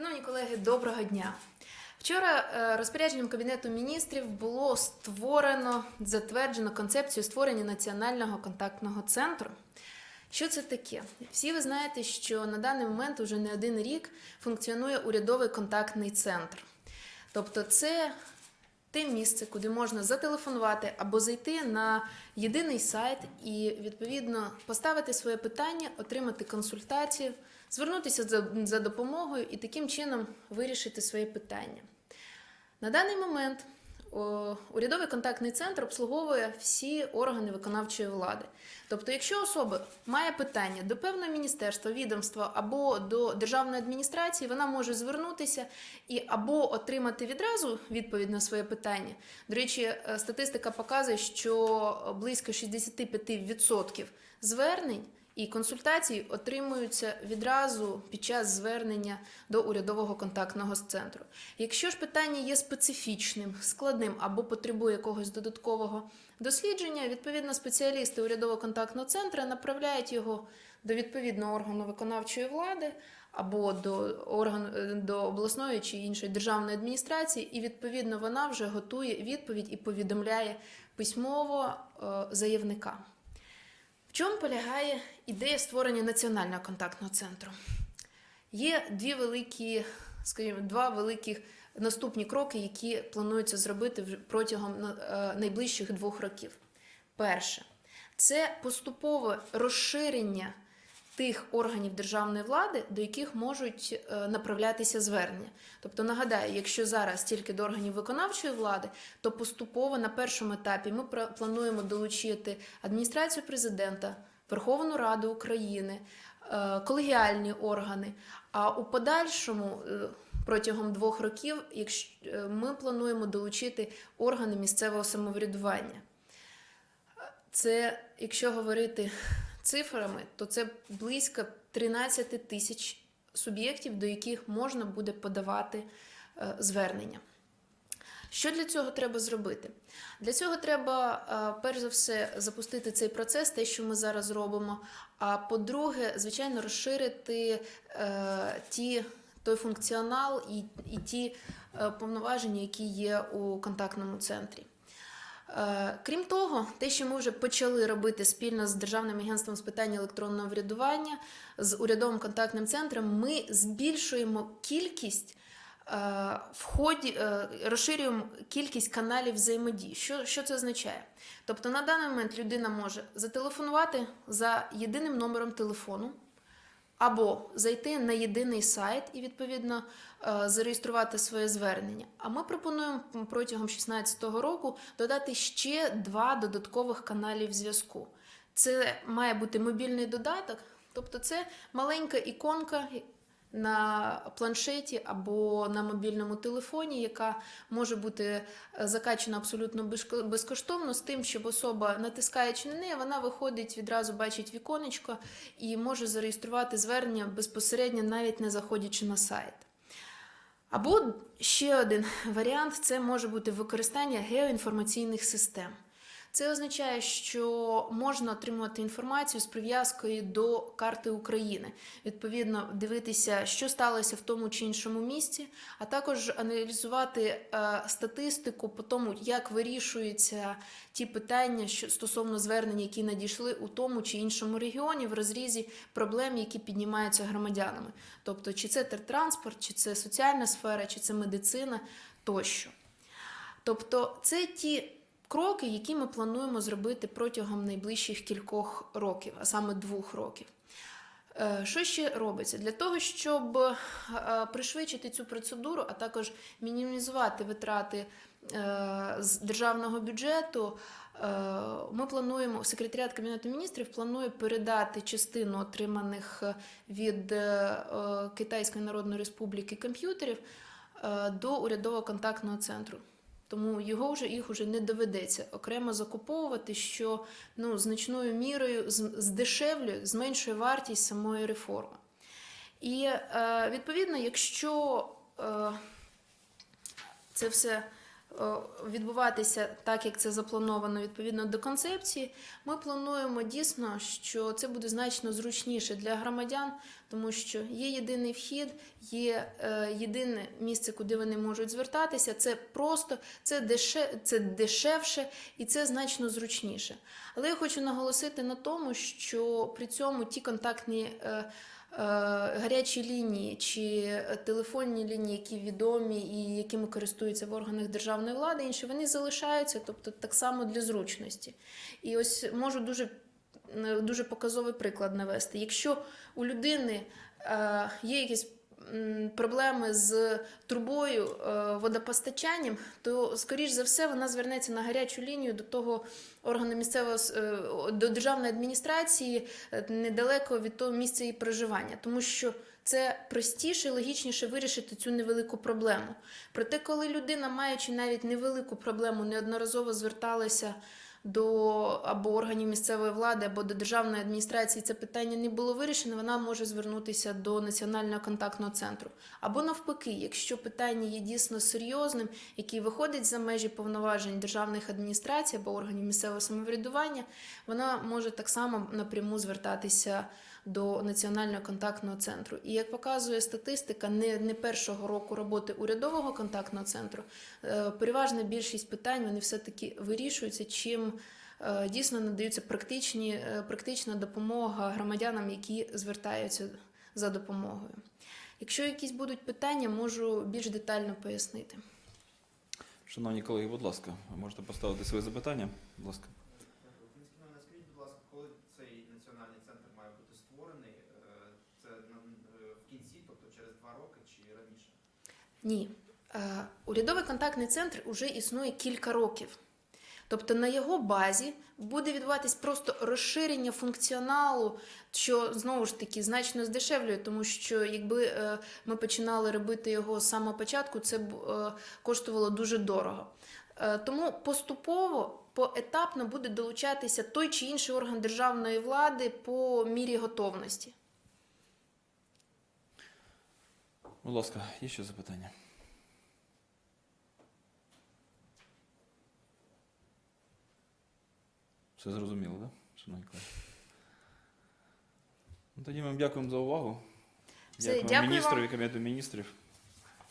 Шановні колеги, доброго дня. Вчора е, розпорядженням Кабінету міністрів було створено, затверджено концепцію створення національного контактного центру. Що це таке? Всі ви знаєте, що на даний момент уже не один рік функціонує урядовий контактний центр. Тобто, це те місце, куди можна зателефонувати або зайти на єдиний сайт і відповідно поставити своє питання, отримати консультацію, звернутися за, допомогою і таким чином вирішити своє питання. На даний момент урядовий контактний центр обслуговує всі органи виконавчої влади. Тобто, якщо особа має питання до певного міністерства, відомства або до державної адміністрації, вона може звернутися і або отримати відразу відповідь на своє питання. До речі, е, статистика показує, що близько 65% звернень і консультацій отримуються відразу під час звернення до урядового контактного центру. Якщо ж питання є специфічним, складним або потребує якогось додаткового дослідження, відповідно спеціалісти урядового контактного центру направляють його до відповідного органу виконавчої влади або до органу до обласної чи іншої державної адміністрації, і відповідно вона вже готує відповідь і повідомляє письмово е, заявника. В чому полягає ідея створення національного контактного центру? Є дві великі, скажімо, два великих наступні кроки, які планується зробити протягом е, найближчих двох років. Перше, це поступове розширення тих органів державної влади, до яких можуть е, направлятися звернення. Тобто, нагадаю, якщо зараз тільки до органів виконавчої влади, то поступово на першому етапі ми плануємо долучити адміністрацію президента, Верховну Раду України, е, колегіальні органи. А у подальшому. е, Протягом двох років, якщо ми плануємо долучити органи місцевого самоврядування. Це, якщо говорити цифрами, то це близько 13 тисяч суб'єктів, до яких можна буде подавати е, звернення. Що для цього треба зробити? Для цього треба, е, перш за все, запустити цей процес, те, що ми зараз робимо. А по-друге, звичайно, розширити е, ті, той функціонал і, і ті повноваження, які є у контактному центрі. Е, Крім того, те, що ми вже почали робити спільно з Державним агентством з питань електронного врядування, з урядовим контактним центром, ми збільшуємо кількість е, в ході, е, розширюємо кількість каналів взаємодії. Що, що це означає? Тобто на даний момент людина може зателефонувати за єдиним номером телефону. Або зайти на єдиний сайт і відповідно е, зареєструвати своє звернення. А ми пропонуємо протягом 2016 року додати ще два додаткових каналів зв'язку. Це має бути мобільний додаток, тобто це маленька іконка на планшеті або на мобільному телефоні, яка може бути е, закачана абсолютно безкоштовно з тим, щоб особа, натискаючи на неї, вона виходить відразу бачить віконечко і може зареєструвати звернення безпосередньо, навіть не заходячи на сайт. Або ще один варіант це може бути використання геоінформаційних систем. Це означає, що можна отримувати інформацію з прив'язкою до карти України, відповідно, дивитися, що сталося в тому чи іншому місці, а також аналізувати е, статистику по тому, як вирішуються ті питання що стосовно звернень, які надійшли у тому чи іншому регіоні в розрізі проблем, які піднімаються громадянами. Тобто, чи це транспорт, чи це соціальна сфера, чи це медицина тощо. Тобто, це ті кроки, які ми плануємо зробити протягом найближчих кількох років, а саме двох років. Е, Що ще робиться? Для того, щоб е, пришвидшити цю процедуру, а також мінімізувати витрати е, з державного бюджету, ми плануємо, секретаріат Кабінету міністрів планує передати частину отриманих від Китайської Народної Республіки комп'ютерів до урядового контактного центру. Тому його вже їх вже не доведеться окремо закуповувати, що ну, значною мірою здешевлює, зменшує вартість самої реформи. І е, відповідно, якщо е, це все відбуватися так, як це заплановано відповідно до концепції, ми плануємо дійсно, що це буде значно зручніше для громадян, тому що є єдиний вхід, є е, єдине місце, куди вони можуть звертатися. Це просто, це, деше, це дешевше і це значно зручніше. Але я хочу наголосити на тому, що при цьому ті контактні. Е, Гарячі лінії чи телефонні лінії, які відомі і якими користуються в органах державної влади, інші вони залишаються, тобто так само для зручності. І ось можу дуже, е, дуже показовий приклад навести. Якщо у людини е, є якісь проблеми з трубою, е, водопостачанням, то, скоріш за все, вона звернеться на гарячу лінію до того органу місцевого е, до державної адміністрації е, недалеко від того місця її проживання, тому що це простіше і логічніше вирішити цю невелику проблему. Проте, коли людина, маючи навіть невелику проблему, неодноразово зверталася до або органів місцевої влади, або до державної адміністрації, це питання не було вирішено, вона може звернутися до національного контактного центру. Або навпаки, якщо питання є дійсно серйозним, який виходить за межі повноважень державних адміністрацій або органів місцевого самоврядування, вона може так само напряму звертатися до національного контактного центру. І як показує статистика, не, не першого року роботи урядового контактного центру, е, переважна більшість питань вони все-таки вирішуються, чим е, дійсно надаються практичні, е, практична допомога громадянам, які звертаються за допомогою. Якщо якісь будуть питання, можу більш детально пояснити. Шановні колеги, будь ласка, можете поставити свої запитання? Будь ласка. Український номер, скажіть, будь ласка, коли цей національний центр має бути створений? Е, Це на- е, в кінці, тобто через два роки чи раніше? Ні. Е, Урядовий контактний центр вже існує кілька років. Тобто на його базі буде відбуватись просто розширення функціоналу, що знову ж таки значно здешевлює, тому що якби е, ми починали робити його з самого початку, це б е, коштувало дуже дорого. Тому поступово, поетапно буде долучатися той чи інший орган державної влади по мірі готовності. Будь ласка, є ще запитання? Все зрозуміло, так? Да? Шановні колеги. Ну, тоді ми дякуємо за увагу. Все, Дякуємо дякую вам. і Кабінету міністрів.